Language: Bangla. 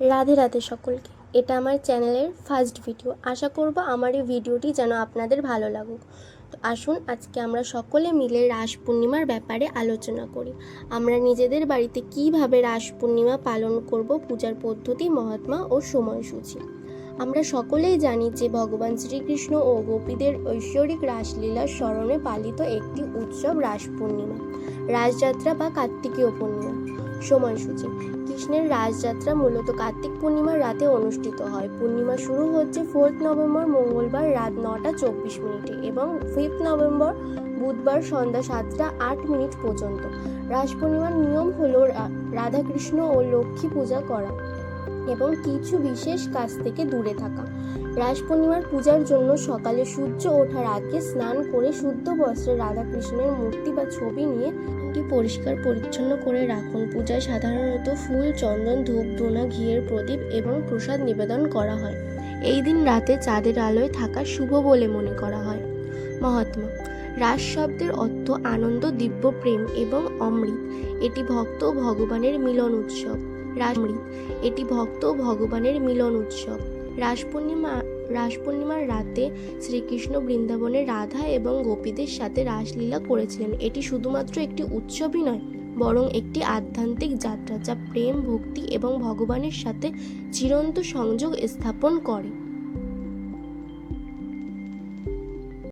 রাধে রাধে সকলকে। এটা আমার চ্যানেলের ফার্স্ট ভিডিও আশা করব আমার এই ভিডিওটি যেন আপনাদের ভালো লাগুক। তো আসুন, আজকে আমরা সকলে মিলে রাস পূর্ণিমার ব্যাপারে আলোচনা করি। আমরা নিজেদের বাড়িতে কীভাবে রাস পূর্ণিমা পালন করব, পূজার পদ্ধতি, মহাত্মা ও সময়সূচি। আমরা সকলেই জানি যে ভগবান শ্রীকৃষ্ণ ও গোপীদের ঐশ্বরিক রাসলীলার স্মরণে পালিত একটি উৎসব রাস পূর্ণিমা। রাসযাত্রা বা কার্তিকীয় পূর্ণিমা। সময়সূচি। কৃষ্ণের রাজযাত্রা মূলত কার্তিক পূর্ণিমার রাতে অনুষ্ঠিত হয়। পূর্ণিমা শুরু হচ্ছে ফোর্থ নভেম্বর মঙ্গলবার রাত নটা চব্বিশ মিনিটে এবং ফিফথ নভেম্বর বুধবার সন্ধ্যা সাতটা আট মিনিট পর্যন্ত। রাস পূর্ণিমার নিয়ম হলো রাধাকৃষ্ণ ও লক্ষ্মী পূজা করা। এবং কিছু বিশেষ কাজ থেকে দূরে থাকা। রাস পূর্ণিমার পূজার জন্য সকালে সূর্য ওঠার আগে স্নান করে শুদ্ধ বস্ত্রে রাধাকৃষ্ণের মূর্তি বা ছবি নিয়ে পরিষ্কার পরিচ্ছন্ন করে রাখুন। পূজায় সাধারণত ফুল, চন্দন, ধূপ ধুনা ঘিয়ের প্রদীপ এবং প্রসাদ নিবেদন করা হয়। এই দিন রাতে চাঁদের আলোয় থাকা শুভ বলে মনে করা হয়। মহাত্মা, রাস শব্দের অর্থ আনন্দ, দিব্য প্রেম এবং অমৃত। এটি ভক্ত ও ভগবানের মিলন উৎসব। রাসমৃত এটি ভক্ত ও ভগবানের মিলন উৎসব। রাস পূর্ণিমা রাস পূর্ণিমার রাতে শ্রীকৃষ্ণ বৃন্দাবনে রাধা এবং গোপীদের সাথে রাসলীলা করেছিলেন। এটি শুধুমাত্র একটি উৎসবই নয়, বরং একটি আধ্যাত্মিক যাত্রা যা প্রেম, ভক্তি এবং ভগবানের সাথে চিরন্ত সংযোগ স্থাপন করে।